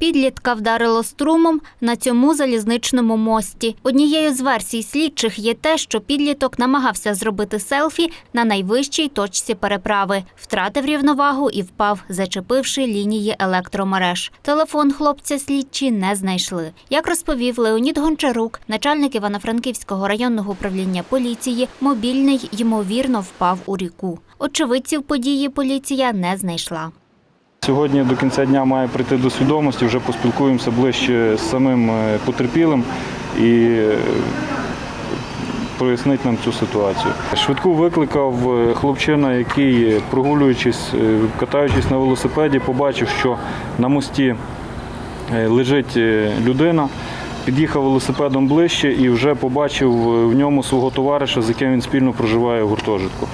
Підлітка вдарило струмом на цьому залізничному мості. Однією з версій слідчих є те, що підліток намагався зробити селфі на найвищій точці переправи, втратив рівновагу і впав, зачепивши лінії електромереж. Телефон хлопця слідчі не знайшли. Як розповів Леонід Гончарук, начальник Івано-Франківського районного управління поліції, мобільний ймовірно впав у ріку. Очевидців події поліція не знайшла. Сьогодні до кінця дня має прийти до свідомості, вже поспілкуємося ближче з самим е, потерпілим і е, прояснить нам цю ситуацію. Швидку викликав е, хлопчина, який, прогулюючись, катаючись на велосипеді, побачив, що на мості лежить людина. Під'їхав велосипедом ближче і вже побачив в ньому свого товариша, з яким він спільно проживає в гуртожитку.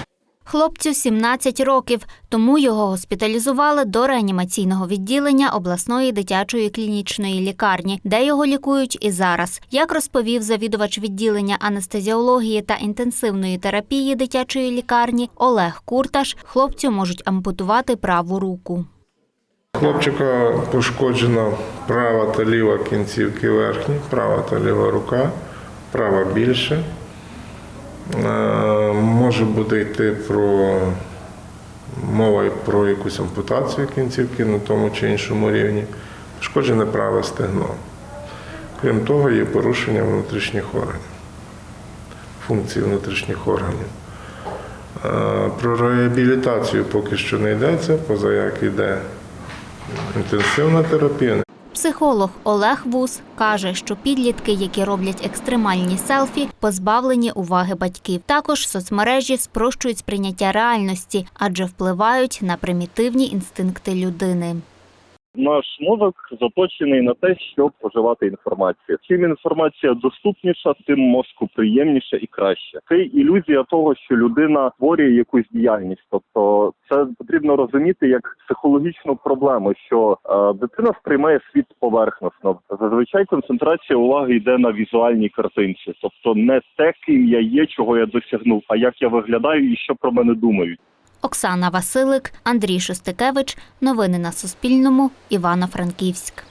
Хлопцю 17 років, тому його госпіталізували до реанімаційного відділення обласної дитячої клінічної лікарні, де його лікують і зараз. Як розповів завідувач відділення анестезіології та інтенсивної терапії дитячої лікарні Олег Курташ, хлопцю можуть ампутувати праву руку. Хлопчика пошкоджена права та ліва кінцівки верхні, права та ліва рука, права більше. Може буде йти про мова про якусь ампутацію кінцівки на тому чи іншому рівні. Пошкоджене праве стегно. Крім того, є порушення внутрішніх органів, функції внутрішніх органів. Е, Про реабілітацію поки що не йдеться, поза як йде інтенсивна терапія. Психолог Олег Вус каже, що підлітки, які роблять екстремальні селфі, позбавлені уваги батьків. Також соцмережі спрощують сприйняття реальності, адже впливають на примітивні інстинкти людини. Наш мозок заточений на те, щоб споживати інформацію. Чим інформація доступніша, тим мозку приємніше і краще. Це ілюзія того, що людина створює якусь діяльність. Тобто, це потрібно розуміти як психологічну проблему, що е, дитина сприймає світ поверхносно. Зазвичай концентрація уваги йде на візуальній картинці, тобто не те, ким я є, чого я досягнув, а як я виглядаю і що про мене думають. Оксана Василик, Андрій Шостикевич. Новини на Суспільному. Івано-Франківськ.